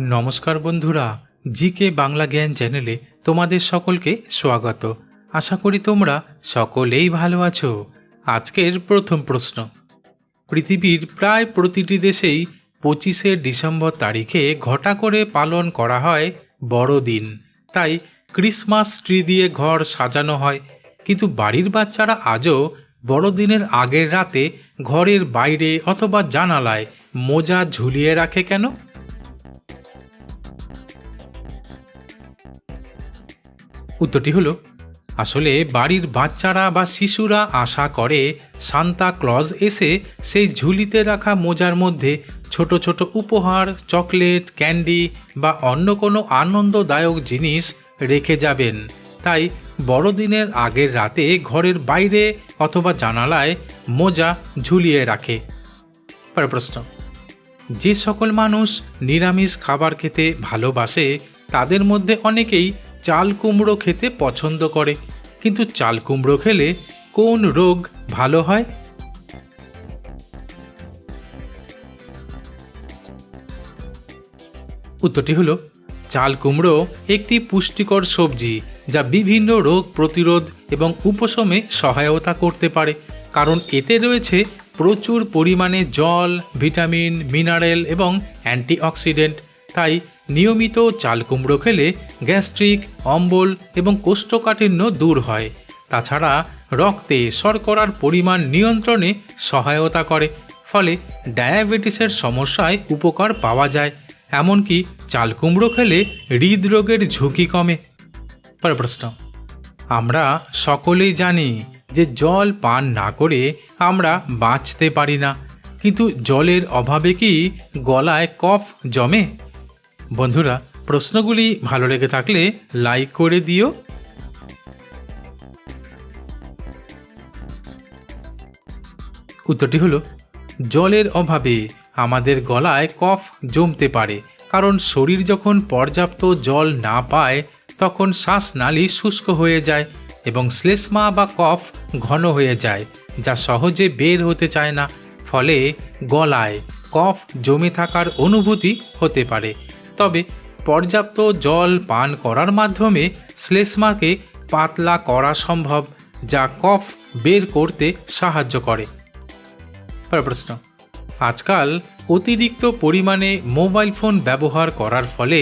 নমস্কার বন্ধুরা, জিকে বাংলা জ্ঞান চ্যানেলে তোমাদের সকলকে স্বাগত। আশা করি তোমরা সকলেই ভালো আছো। আজকের প্রথম প্রশ্ন। পৃথিবীর প্রায় প্রতিটি দেশেই পঁচিশে ডিসেম্বর তারিখে ঘটা করে পালন করা হয় বড়দিন। তাই ক্রিসমাস ট্রি দিয়ে ঘর সাজানো হয়। কিন্তু বাড়ির বাচ্চারা আজও বড়দিনের আগের রাতে ঘরের বাইরে অথবা জানালায় মোজা ঝুলিয়ে রাখে কেন? উত্তরটি হলো, আসলে বাড়ির বাচ্চারা বা শিশুরা আশা করে সান্তা ক্লজ এসে সেই ঝুলিতে রাখা মোজার মধ্যে ছোট ছোট উপহার, চকলেট, ক্যান্ডি বা অন্য কোনো আনন্দদায়ক জিনিস রেখে যাবেন। তাই বড়দিনের আগের রাতে ঘরের বাইরে অথবা জানালায় মোজা ঝুলিয়ে রাখে। প্রশ্ন, যে সকল মানুষ নিরামিষ খাবার খেতে ভালোবাসে, তাদের মধ্যে অনেকেই চাল কুমড়ো খেতে পছন্দ করে। কিন্তু চাল কুমড়ো খেলে কোন রোগ ভালো হয়? উত্তরটি হলো, চাল কুমড়ো একটি পুষ্টিকর সবজি যা বিভিন্ন রোগ প্রতিরোধ এবং উপশমে সহায়তা করতে পারে। কারণ এতে রয়েছে প্রচুর পরিমাণে জল, ভিটামিন, মিনারেল এবং অ্যান্টিঅক্সিডেন্ট। তাই নিয়মিত চাল কুমড়ো খেলে গ্যাস্ট্রিক, অম্বল এবং কোষ্ঠকাঠিন্য দূর হয়। তাছাড়া রক্তে শর্করার পরিমাণ নিয়ন্ত্রণে সহায়তা করে, ফলে ডায়াবেটিসের সমস্যায় উপকার পাওয়া যায়। এমনকি চাল কুমড়ো খেলে হৃদরোগের ঝুঁকি কমে। প্রশ্ন। আমরা সকলেই জানি যে জল পান না করে আমরা বাঁচতে পারি না। কিন্তু জলের অভাবে কি গলায় কফ জমে? বন্ধুরা, প্রশ্নগুলি ভালো লেগে থাকলে লাইক করে দিও। উত্তরটি হলো, জলের অভাবে আমাদের গলায় কফ জমতে পারে, কারণ শরীর যখন পর্যাপ্ত জল না পায়, তখন শ্বাসনালী শুষ্ক হয়ে যায় এবং শ্লেষ্মা বা কফ ঘন হয়ে যায়, যা সহজে বের হতে চায় না। ফলে গলায় কফ জমে থাকার অনুভূতি হতে পারে। তবে পর্যাপ্ত জল পান করার মাধ্যমে শ্লেষ্মাকে পাতলা করা সম্ভব, যা কফ বের করতে সাহায্য করে। প্রশ্ন। আজকাল অতিরিক্ত পরিমাণে মোবাইল ফোন ব্যবহার করার ফলে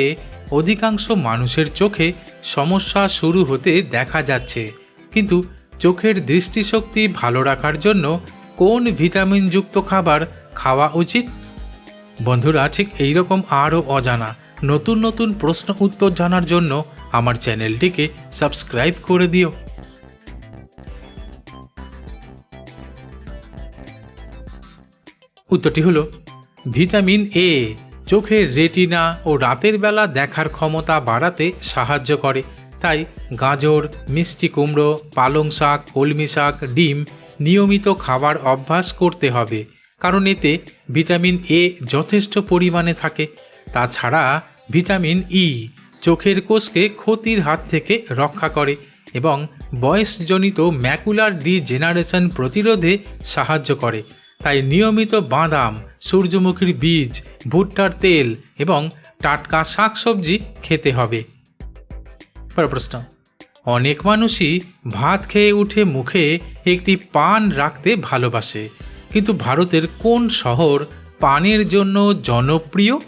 অধিকাংশ মানুষের চোখে সমস্যা শুরু হতে দেখা যাচ্ছে। কিন্তু চোখের দৃষ্টিশক্তি ভালো রাখার জন্য কোন ভিটামিনযুক্ত খাবার খাওয়া উচিত? বন্ধুরা, ঠিক এইরকম আরও অজানা নতুন নতুন প্রশ্ন উত্তর জানার জন্য আমার চ্যানেলটিকে সাবস্ক্রাইব করে দিও। উত্তরটি হলো, ভিটামিন এ চোখের রেটিনা ও রাতের বেলা দেখার ক্ষমতা বাড়াতে সাহায্য করে। তাই গাজর, মিষ্টি কুমড়ো, পালং শাক, কলমি শাক, ডিম নিয়মিত খাবার অভ্যাস করতে হবে। কারণ এতে ভিটামিন এ যথেষ্ট পরিমাণে থাকে। তাছাড়া ভিটামিন ই চোখের কোষকে ক্ষতির হাত থেকে রক্ষা করে এবং বয়সজনিত ম্যাকুলার ডিজেনারেশন প্রতিরোধে সাহায্য করে। তাই নিয়মিত বাদাম, সূর্যমুখীর বীজ, ভুট্টার তেল এবং টাটকা শাকসবজি খেতে হবে। প্রশ্ন। অনেক মানুষই ভাত খেয়ে উঠে মুখে একটি পান রাখতে ভালোবাসে। কিন্তু ভারতের কোন শহর পানের জন্য জনপ্রিয়?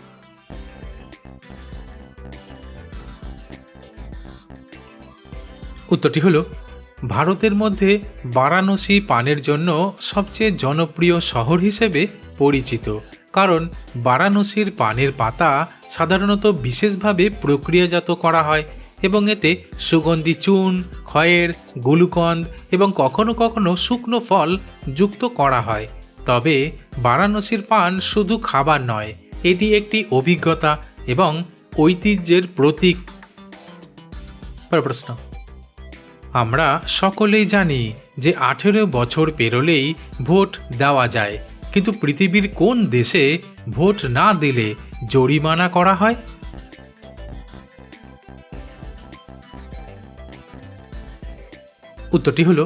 উত্তরটি হলো, ভারতের মধ্যে বারাণসী পানের জন্য সবচেয়ে জনপ্রিয় শহর হিসেবে পরিচিত, কারণ বারাণসীর পানের পাতা সাধারণত বিশেষভাবে প্রক্রিয়াজাত করা হয় এবং এতে সুগন্ধি চুন ক্ষয়ের গ্লুকন্দ এবং কখনো কখনো শুকনো ফল যুক্ত করা হয়। তবে বারাণসীর পান শুধু খাবার নয়, এটি একটি অভিজ্ঞতা এবং ঐতিহ্যের প্রতীক। প্রশ্ন। আমরা সকলেই জানি যে আঠেরো বছর পেরোলেই ভোট দেওয়া যায়। কিন্তু পৃথিবীর কোন দেশে ভোট না দিলে জরিমানা করা হয়? উত্তরটি হলো,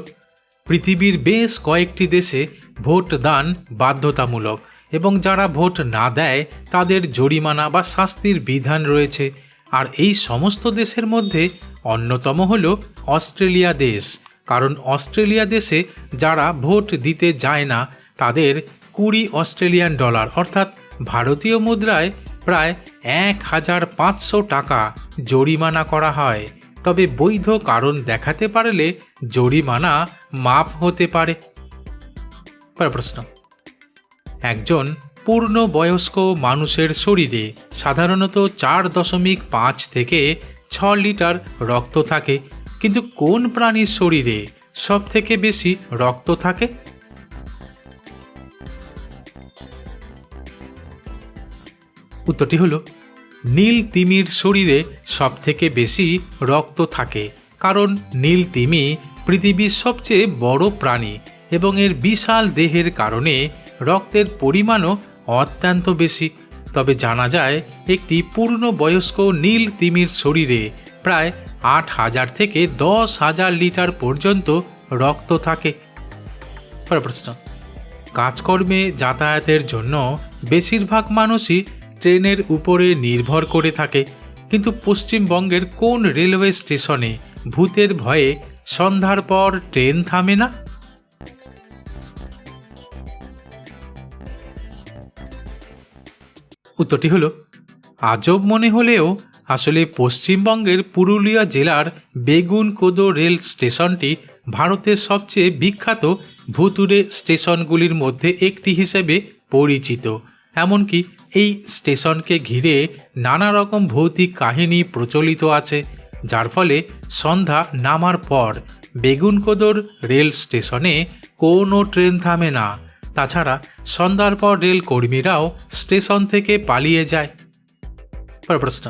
পৃথিবীর বেশ কয়েকটি দেশে ভোট দান বাধ্যতামূলক এবং যারা ভোট না দেয়, তাদের জরিমানা বা শাস্তির বিধান রয়েছে। আর এই সমস্ত দেশের মধ্যে অন্যতম হল অস্ট্রেলিয়া দেশ। কারণ অস্ট্রেলিয়া দেশে যারা ভোট দিতে যায় না, তাদের কুড়ি অস্ট্রেলিয়ান ডলার, অর্থাৎ ভারতীয় মুদ্রায় প্রায় এক হাজার পাঁচশো টাকা জরিমানা করা হয়। তবে বৈধ কারণ দেখাতে পারলে জরিমানা মাফ হতে পারে। প্রশ্ন। একজন পূর্ণবয়স্ক মানুষের শরীরে সাধারণত চার দশমিক পাঁচ থেকে ছ লিটার রক্ত থাকে। কিন্তু কোন প্রাণীর শরীরে সব থেকে বেশি রক্ত থাকে? উত্তরটি হলো, নীল তিমির শরীরে সবথেকে বেশি রক্ত থাকে, কারণ নীল তিমি পৃথিবীর সবচেয়ে বড় প্রাণী এবং এর বিশাল দেহের কারণে রক্তের পরিমাণও অত্যন্ত বেশি। তবে জানা যায়, একটি পূর্ণবয়স্ক নীল তিমির শরীরে প্রায় আট হাজার থেকে দশ হাজার লিটার পর্যন্ত রক্ত থাকে। প্রশ্ন, কাজকর্মে যাতায়াতের জন্য বেশিরভাগ মানুষই ট্রেনের উপরে নির্ভর করে থাকে, কিন্তু পশ্চিমবঙ্গের কোন রেলওয়ে স্টেশনে ভূতের ভয়ে সন্ধ্যার পর ট্রেন থামে না? উত্তরটি হলো, আজব মনে হলেও আসলে পশ্চিমবঙ্গের পুরুলিয়া জেলার বেগুনকোদো রেল স্টেশনটি ভারতের সবচেয়ে বিখ্যাত ভুতুরে স্টেশনগুলির মধ্যে একটি হিসেবে পরিচিত। এমনকি এই স্টেশনকে ঘিরে নানা রকম ভৌতিক কাহিনী প্রচলিত আছে, যার ফলে সন্ধ্যা নামার পর বেগুনকোদর রেল স্টেশনে কোনো ট্রেন থামে না। তাছাড়া সন্ধ্যার পর রেল কর্মীরাও স্টেশন থেকে পালিয়ে যায়। প্রশ্ন।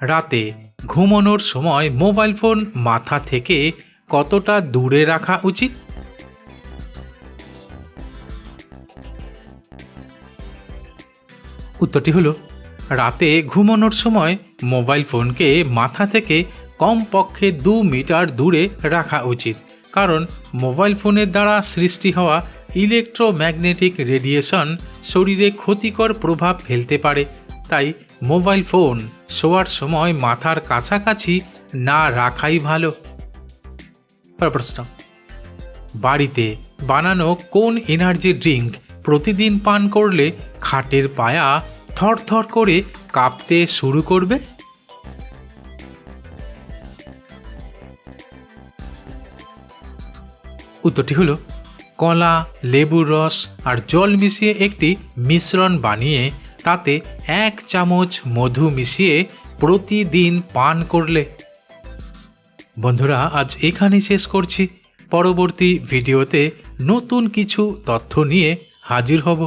রাতে ঘুমানোর সময় মোবাইল ফোন মাথা থেকে কতটা দূরে রাখা উচিত? উত্তরটি হলো, রাতে ঘুমানোর সময় মোবাইল ফোনকে মাথা থেকে কমপক্ষে দু মিটার দূরে রাখা উচিত, কারণ মোবাইল ফোনের দ্বারা সৃষ্টি হওয়া ইলেকট্রোম্যাগনেটিক রেডিয়েশন শরীরে ক্ষতিকর প্রভাব ফেলতে পারে, তাই মোবাইল ফোন শোয়ার সময় মাথার কাছাকাছি না রাখাই ভালো। প্রশ্ন। বাড়িতে বানানো কোন এনার্জি ড্রিঙ্ক প্রতিদিন পান করলে খাটের পায়া থরথর করে কাঁপতে শুরু করবে? উত্তরটি হলো কলা, লেবুর রস আর জল মিশিয়ে একটি মিশ্রণ বানিয়ে তাতে এক চামচ মধু মিশিয়ে প্রতিদিন পান করলে। বন্ধুরা, আজ এখানেই শেষ করছি। পরবর্তী ভিডিওতে নতুন কিছু তথ্য নিয়ে হাজির হব।